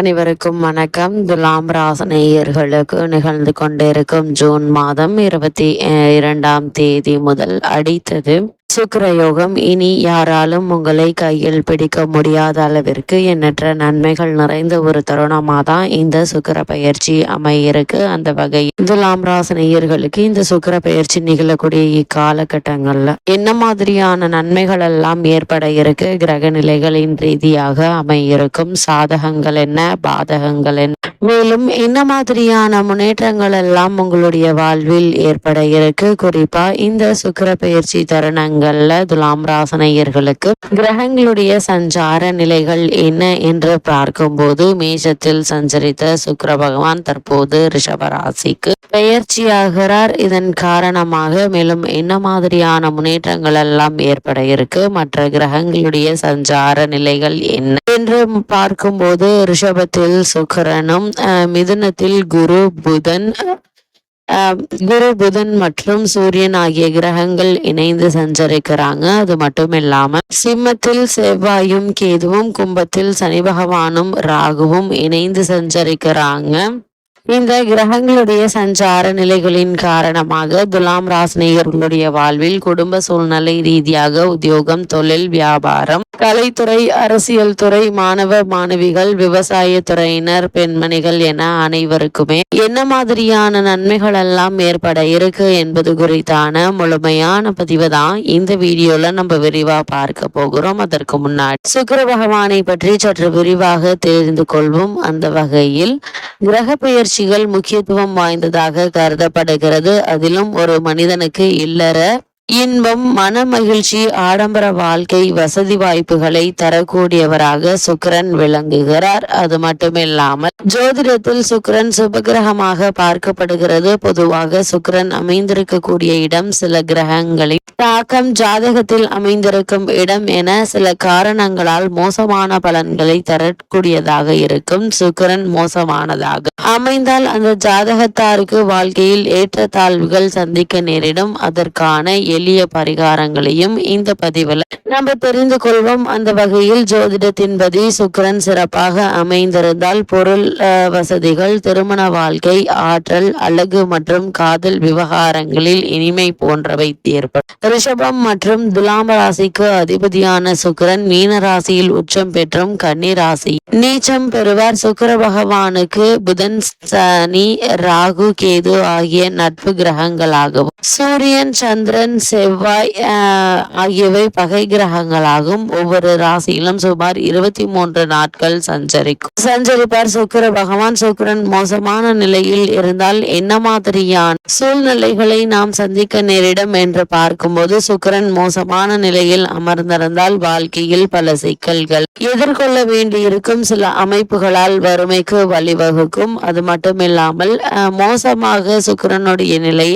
அனைவருக்கும் வணக்கம். துலாம் ராசனேயர்களுக்கு நிகழ்ந்து கொண்டிருக்கும் ஜூன் மாதம் இருபத்தி இரண்டாம் தேதி முதல் அடித்தது. சுக்கிரயோகம் இனி யாராலும் உங்களை கையில் பிடிக்க முடியாத அளவிற்கு எண்ணற்ற நன்மைகள் நிறைந்த ஒரு தருணமாக தான் இந்த சுக்கிர பயிற்சி அமையிருக்கு. அந்த வகையில் துலாம் ராசனையர்களுக்கு இந்த சுக்கிர பயிற்சி நிகழக்கூடிய இக்காலகட்டங்கள்ல என்ன மாதிரியான நன்மைகள் எல்லாம் ஏற்பட இருக்கு? கிரக நிலைகளின் ரீதியாக அமையிருக்கும் சாதகங்கள் என்ன? பாதகங்கள் என்ன? மேலும் என்ன மாதிரியான முன்னேற்றங்கள் எல்லாம் உங்களுடைய வாழ்வில் ஏற்பட இருக்கு. குறிப்பா இந்த சுக்கர பயிற்சி தருணங்கள்ல துலாம் ராசனையர்களுக்கு கிரகங்களுடைய சஞ்சார நிலைகள் என்ன என்று பார்க்கும்போது மேஷத்தில் சஞ்சரித்த சுக்கர பகவான் தற்போது ரிஷப ராசிக்கு பெயர்ச்சியாகிறார் இதன் காரணமாக மேலும் என்ன மாதிரியான முன்னேற்றங்கள் எல்லாம் ஏற்பட இருக்கு? மற்ற கிரகங்களுடைய சஞ்சார நிலைகள் என்ன? என்று பார்க்கும்போது ரிஷபத்தில் சுக்கரனும் மிதுனத்தில் குரு புதன் குரு புதன் மற்றும் சூரியன் ஆகிய கிரகங்கள் இணைந்து சஞ்சரிக்கிறாங்க. அது மட்டும் இல்லாம சிம்மத்தில் செவ்வாயும் கேதுவும் கும்பத்தில் சனி பகவானும் ராகுவும் இணைந்து சஞ்சரிக்கிறாங்க. இந்த கிரகங்களுடைய சஞ்சார நிலைகளின் காரணமாக துலாம் ராசினியர்களுடைய வாழ்வில் குடும்ப சூழ்நிலை ரீதியாக உத்தியோகம் தொழில் வியாபாரம் கலைத்துறை அரசியல் துறை மாணவ மாணவிகள் விவசாய துறையினர் பெண்மணிகள் என அனைவருக்குமே என்ன மாதிரியான நன்மைகள் எல்லாம் ஏற்பட இருக்கு என்பது குறித்தான முழுமையான பதிவு தான் இந்த வீடியோல நம்ம விரிவா பார்க்க போகிறோம். அதற்கு முன்னாடி சுக்கர பகவானை பற்றி சற்று விரிவாக தெரிந்து கொள்வோம். அந்த வகையில் கிரக பெயர்ச்சிகள் முக்கியத்துவம் வாய்ந்ததாக கருதப்படுகிறது. அதிலும் ஒரு மனிதனுக்கு இல்லற இன்பம் மன மகிழ்ச்சி ஆடம்பர வாழ்க்கை வசதி வாய்ப்புகளை தரக்கூடியவராக சுக்கிரன் விளங்குகிறார். அது மட்டுமில்லாமல் ஜோதிடத்தில் சுக்கரன் சுபகிரகமாக பார்க்கப்படுகிறது. பொதுவாக சுக்கரன் அமைந்திருக்கக்கூடிய இடம் சில கிரகங்களின் தாக்கம் ஜாதகத்தில் அமைந்திருக்கும் இடம் என சில காரணங்களால் மோசமான பலன்களை தரக்கூடியதாக இருக்கும். சுக்கரன் மோசமானதாக அமைந்தால் அந்த ஜாதகத்தாருக்கு வாழ்க்கையில் ஏற்ற தாழ்வுகள் சந்திக்க நேரிடும். அதற்கான எளிய பரிகாரங்களையும் இந்த பதிவில் நம்ம தெரிந்து கொள்வோம் அந்த வகையில் ஜோதிடத்தின்படி சுக்கிரன் சிறப்பாக அமைந்திருந்தால் பொருள் வசதிகள் திருமண வாழ்க்கை ஆற்றல் அழகு மற்றும் காதல் விவகாரங்களில் இனிமை போன்றவை ஏற்படும். ரிஷபம் மற்றும் துலாம் ராசிக்கு அதிபதியான சுக்கிரன் மீன ராசியில் உச்சம் பெற்றும் கன்னி ராசி. நீச்சம் பெறுவார் சுக்கர பகவானுக்கு புதன் சனி ராகு கேது ஆகிய நட்பு கிரகங்களாகவும். சூரியன் சந்திரன் செவ்வாய் ஆகியவை பகை கிரகங்களாகும். ஒவ்வொரு ராசியிலும் சுமார் இருபத்தி மூன்று நாட்கள் சஞ்சரிக்கும். சஞ்சரிப்பார் சுக்கிர பகவான். சுக்கரன் மோசமான நிலையில் இருந்தால் என்ன மாதிரியான சூழ்நிலைகளை நாம் சந்திக்க நேரிடும் என்று பார்க்கும்போது சுக்கிரன் மோசமான நிலையில் அமர்ந்திருந்தால் வாழ்க்கையில் பல சிக்கல்கள் எதிர்கொள்ள வேண்டியிருக்கும். சில அமைப்புகளால் வறுமைக்கு வழிவகுக்கும். அது மட்டுமில்லாமல் மோசமாக சுக்கிரனுடைய நிலை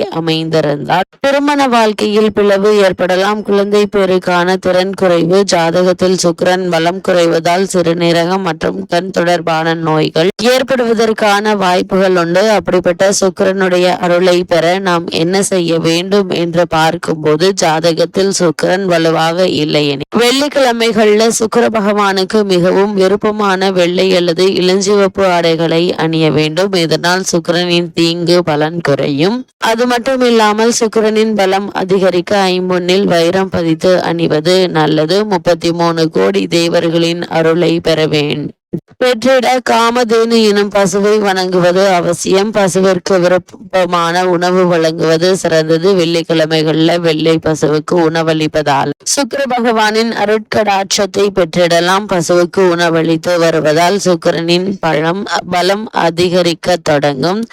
இருந்தால் திருமண வாழ்க்கையில் பிளவு ஏற்படலாம். குழந்தை பேருக்கான திறன் குறைவு ஜாதகத்தில் சுக்கரன் பலம் குறைவதால் சிறுநீரகம் மற்றும் கண் தொடர்பான நோய்கள் ஏற்படுவதற்கான வாய்ப்புகள் உண்டு. அப்படிப்பட்ட சுக்கிரனுடைய அருளை பெற நாம் என்ன செய்ய வேண்டும் என்று பார்க்கும்போது ஜாதகத்தில் சுக்கிரன் வலுவாக இல்லை வெள்ளிக்கிழமைகள்ல சுக்கிர பகவானுக்கு மிகவும் விருப்பமான வெள்ளை அல்லது இளஞ்சிவப்பு ஆடைகளை அணிய வேண்டும். இதனால் சுக்கிரனின் தீங்கு பலன் குறையும். அது மட்டும் இல்லாமல் சுக்கிரனின் பலம் அதிகரிக்க ஐம்பொன்னில் வைரம் பதித்து அணிவது நல்லது. முப்பத்தி மூணு கோடி தேவர்களின் அருளை பெற வேண்டும் பெற்றிட காமதேனு எனும் பசுவை வணங்குவது அவசியம். பசுவிற்கு விருப்பமான உணவு வழங்குவது சிறந்தது. வெள்ளிக்கிழமைகள்ல வெள்ளை பசுவுக்கு உணவளிப்பதால். சுக்கர பகவானின் அருட்கடாட்சத்தை பெற்றிடலாம். பசுவுக்கு உணவளித்து வருவதால் சுக்கிரனின் பழம் பலம் அதிகரிக்க தொடங்கும்.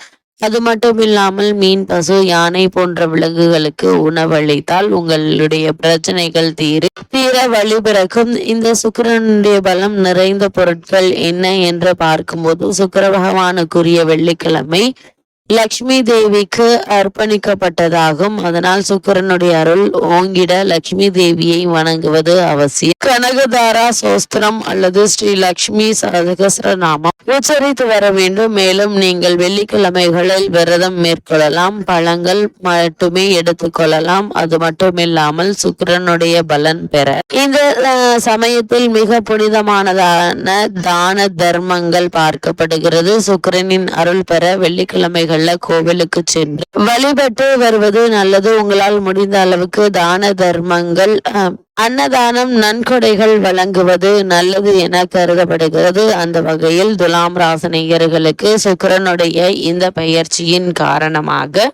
அது மட்டும் இல்லாமல் மீன் பசு யானை போன்ற விலங்குகளுக்கு உணவளித்தால் உங்களுடைய பிரச்சனைகள் தீர தீர வழிபிறக்கும் இந்த சுக்கிரனுடைய பலம் நிறைந்த பொருட்கள் என்ன என்று பார்க்கும்போது சுக்கர பகவானுக்குரிய வெள்ளிக்கிழமை லக்ஷ்மி தேவிக்கு அர்ப்பணிக்கப்பட்டதாகும். அதனால் சுக்கிரனுடைய அருள் ஓங்கிட லக்ஷ்மி தேவியை வணங்குவது அவசியம். கனகதாரா சோஸ்திரம் அல்லது ஸ்ரீ லக்ஷ்மி சகசிரநாமம் உச்சரித்து வர வேண்டும். மேலும் நீங்கள் வெள்ளிக்கிழமைகளில் விரதம் மேற்கொள்ளலாம். பழங்கள் மட்டுமே எடுத்துக்கொள்ளலாம் அது மட்டுமில்லாமல் சுக்கிரனுடைய பலன் பெற. இந்த சமயத்தில் மிக புனிதமானதான தான தர்மங்கள் பார்க்கப்படுகிறது. சுக்கிரனின் அருள் பெற வெள்ளிக்கிழமைகள் வெள்ளிக்கிழமைகள்ல கோவிலுக்கு சென்று வழிபட்டு வருவது நல்லது. உங்களால் முடிந்த அளவுக்கு தான தர்மங்கள் அன்னதானம் நன்கொடைகள் வழங்குவது நல்லது என கருதப்படுகிறது. அந்த வகையில் துலாம் ராசனையர்களுக்கு சுக்கரனுடைய இந்த பயிற்சியின் காரணமாக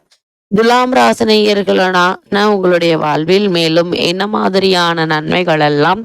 துலாம் ராசனையர்களான உங்களுடைய வாழ்வில் மேலும் என்ன மாதிரியான நன்மைகள் எல்லாம்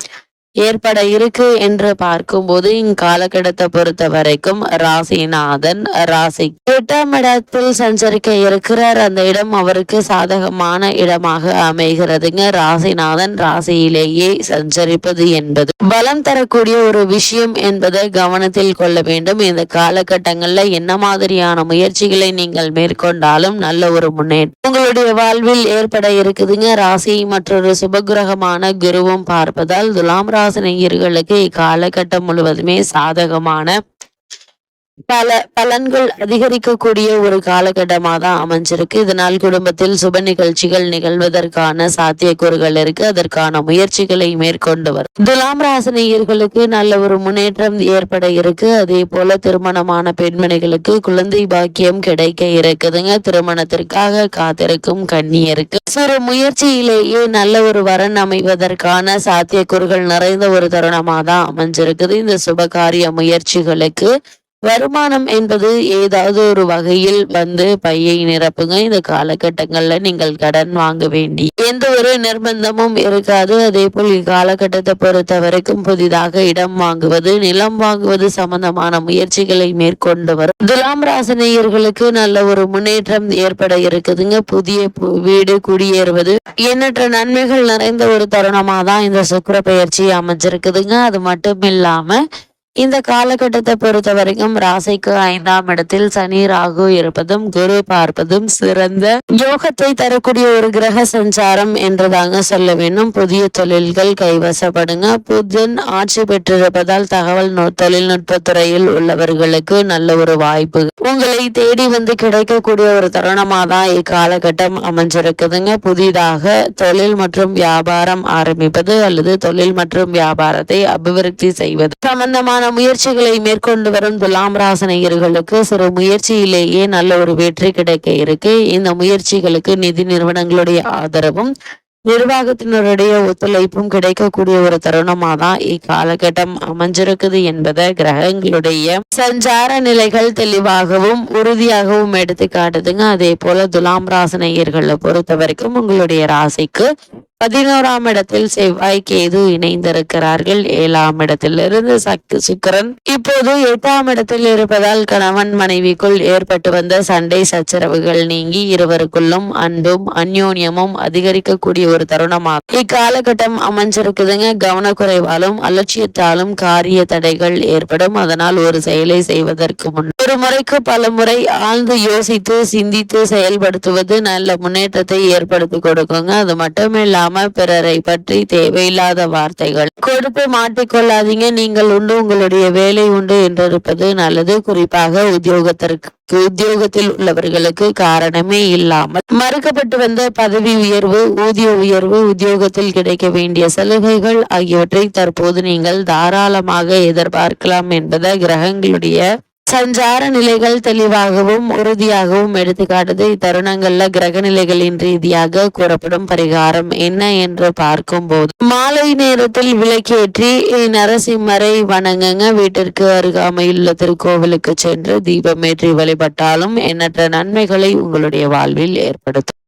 ஏற்பட இருக்கு என்று பார்க்கும்போது இக்காலகட்டத்தை பொறுத்த வரைக்கும் ராசிநாதன் ராசி. எட்டாம் இடத்தில் சஞ்சரிக்க இருக்கிறார். அந்த இடம் அவருக்கு சாதகமான இடமாக அமைகிறதுங்க. ராசிநாதன் ராசியிலேயே சஞ்சரிப்பது என்பது. பலம் தரக்கூடிய ஒரு விஷயம் என்பதை கவனத்தில் கொள்ள வேண்டும். இந்த காலகட்டங்கள்ல என்ன மாதிரியான முயற்சிகளை நீங்கள் மேற்கொண்டாலும் நல்ல ஒரு முன்னேற்றம். உங்களுடைய வாழ்வில் ஏற்பட இருக்குதுங்க. ராசி மற்றொரு சுபகிரகமான குருவும் பார்ப்பதால் துலாம் ராசினியர்களுக்கு இக்காலகட்டம் முழுவதுமே சாதகமான பல பலன்கள் அதிகரிக்கக்கூடிய ஒரு காலகட்டமாக தான் அமைஞ்சிருக்கு. இதனால் குடும்பத்தில் சுப நிகழ்ச்சிகள் நிகழ்வதற்கான சாத்தியக்கூறுகள் இருக்கு. அதற்கான முயற்சிகளை மேற்கொண்டு வரும். துலாம் ராசினியர்களுக்கு நல்ல ஒரு முன்னேற்றம் ஏற்பட இருக்கு. அதே போல திருமணமான பெண்மணிகளுக்கு குழந்தை பாக்கியம் கிடைக்க இருக்குதுங்க. திருமணத்திற்காக காத்திருக்கும் கண்ணியருக்கு சிறு முயற்சியிலேயே நல்ல ஒரு வரன் அமைவதற்கான சாத்தியக்கூறுகள் நிறைந்த ஒரு தருணமாக தான் அமைஞ்சிருக்குது. இந்த சுபகாரிய முயற்சிகளுக்கு வருமானம் என்பது ஏதாவது ஒரு வகையில் வந்து பையை நிரப்புங்க. இந்த காலகட்டங்கள்ல நீங்கள் கடன் வாங்க வேண்டி எந்த ஒரு நிர்பந்தமும் இருக்காது. அதே போல் இக்காலகட்டத்தை பொறுத்த வரைக்கும் புதிதாக இடம் வாங்குவது நிலம் வாங்குவது சம்பந்தமான முயற்சிகளை மேற்கொண்டு வரும். துலாம் ராசினியர்களுக்கு நல்ல ஒரு முன்னேற்றம் ஏற்பட இருக்குதுங்க. புதிய பு- வீடு குடியேறுவது. எண்ணற்ற நன்மைகள் நிறைந்த ஒரு தருணமா தான் இந்த சுக்கிர பயிற்சி அமைஞ்சிருக்குதுங்க. அது மட்டும் இல்லாம இந்த காலகட்டத்தை பொறுத்த வரைக்கும் ராசிக்கு ஐந்தாம் இடத்தில் சனி ராகு இருப்பதும் குரு பார்ப்பதும் சிறந்த யோகத்தை தரக்கூடிய ஒரு கிரக சஞ்சாரம் என்றுதாங்க சொல்ல வேண்டும். புதிய தொழில்கள் கைவசப்படுங்க. புதன் ஆட்சி பெற்றிருப்பதால் தகவல் தொழில்நுட்ப துறையில் உள்ளவர்களுக்கு நல்ல ஒரு வாய்ப்பு. உங்களை தேடி வந்து கிடைக்கக்கூடிய ஒரு தருணமா தான் இக்காலகட்டம் அமைஞ்சிருக்குதுங்க. புதிதாக தொழில் மற்றும் வியாபாரம் ஆரம்பிப்பது அல்லது தொழில் மற்றும் வியாபாரத்தை அபிவிருத்தி செய்வது சம்பந்தமான முயற்சிகளை மேற்கொண்டு வரும் துலாம் ராசனையர்களுக்கு சிறு முயற்சியிலேயே நல்ல ஒரு வெற்றி கிடைக்க இருக்கு. இந்த முயற்சிகளுக்கு நிதி நிறுவனங்களுடைய ஆதரவும் நிர்வாகத்தினருடைய ஒத்துழைப்பும் கிடைக்கக்கூடிய ஒரு தருணமா தான் இக்காலகட்டம் அமைஞ்சிருக்குது என்பதை கிரகங்களுடைய சஞ்சார நிலைகள் தெளிவாகவும் உறுதியாகவும் எடுத்து காட்டுதுங்க அதே போல துலாம் ராசனையர்களை பொறுத்த வரைக்கும் உங்களுடைய ராசிக்கு பதினோராம் இடத்தில் செவ்வாய் கேது இணைந்திருக்கிறார்கள். ஏழாம் இடத்திலிருந்து சக்கு சுக்கரன் இப்போது எட்டாம் இடத்தில் இருப்பதால் கணவன் மனைவிக்குள் ஏற்பட்டு வந்த சண்டை சச்சரவுகள் நீங்கி இருவருக்குள்ளும் அன்பும் அந்யோன்யமும் அதிகரிக்கக்கூடிய ஒரு தருணமாகும் இக்காலகட்டம் அமைஞ்சிருக்குதுங்க. கவனக்குறைவாலும் அலட்சியத்தாலும் காரிய தடைகள் ஏற்படும். அதனால் ஒரு செயலை செய்வதற்கு முன் ஒரு முறைக்கு பல முறை ஆழ்ந்து யோசித்து சிந்தித்து செயல்படுத்துவது நல்ல முன்னேற்றத்தை ஏற்படுத்தி கொடுக்குங்க. அது மட்டும் இல்லாம பிறரை பற்றி தேவையில்லாத வார்த்தைகள். கொடுத்து மாட்டிக்கொள்ளாதீங்க. நீங்கள் உண்டு உங்களுடைய வேலை உண்டு என்றிருப்பது நல்லது. குறிப்பாக உத்தியோகத்திற்கு உத்தியோகத்தில் உள்ளவர்களுக்கு காரணமே இல்லாமல். மறுக்கப்பட்டு வந்த பதவி உயர்வு ஊதிய உயர்வு உத்தியோகத்தில் கிடைக்க வேண்டிய சலுகைகள் ஆகியவற்றை தற்போது நீங்கள் தாராளமாக எதிர்பார்க்கலாம் என்பதை கிரகங்களுடைய சஞ்சார நிலைகள் தெளிவாகவும் உறுதியாகவும் எடுத்துக்காட்டுது. இத்தருணங்கள்ல கிரக நிலைகளின் ரீதியாக கூறப்படும் பரிகாரம் என்ன என்று பார்க்கும் போது மாலை நேரத்தில் விளக்கேற்றி நரசிம்மரை வணங்குங்க. வீட்டிற்கு அருகாமையுள்ள திருக்கோவிலுக்கு சென்று தீபமேற்றி வழிபட்டாலும் எண்ணற்ற நன்மைகளை உங்களுடைய வாழ்வில் ஏற்படுத்தும்.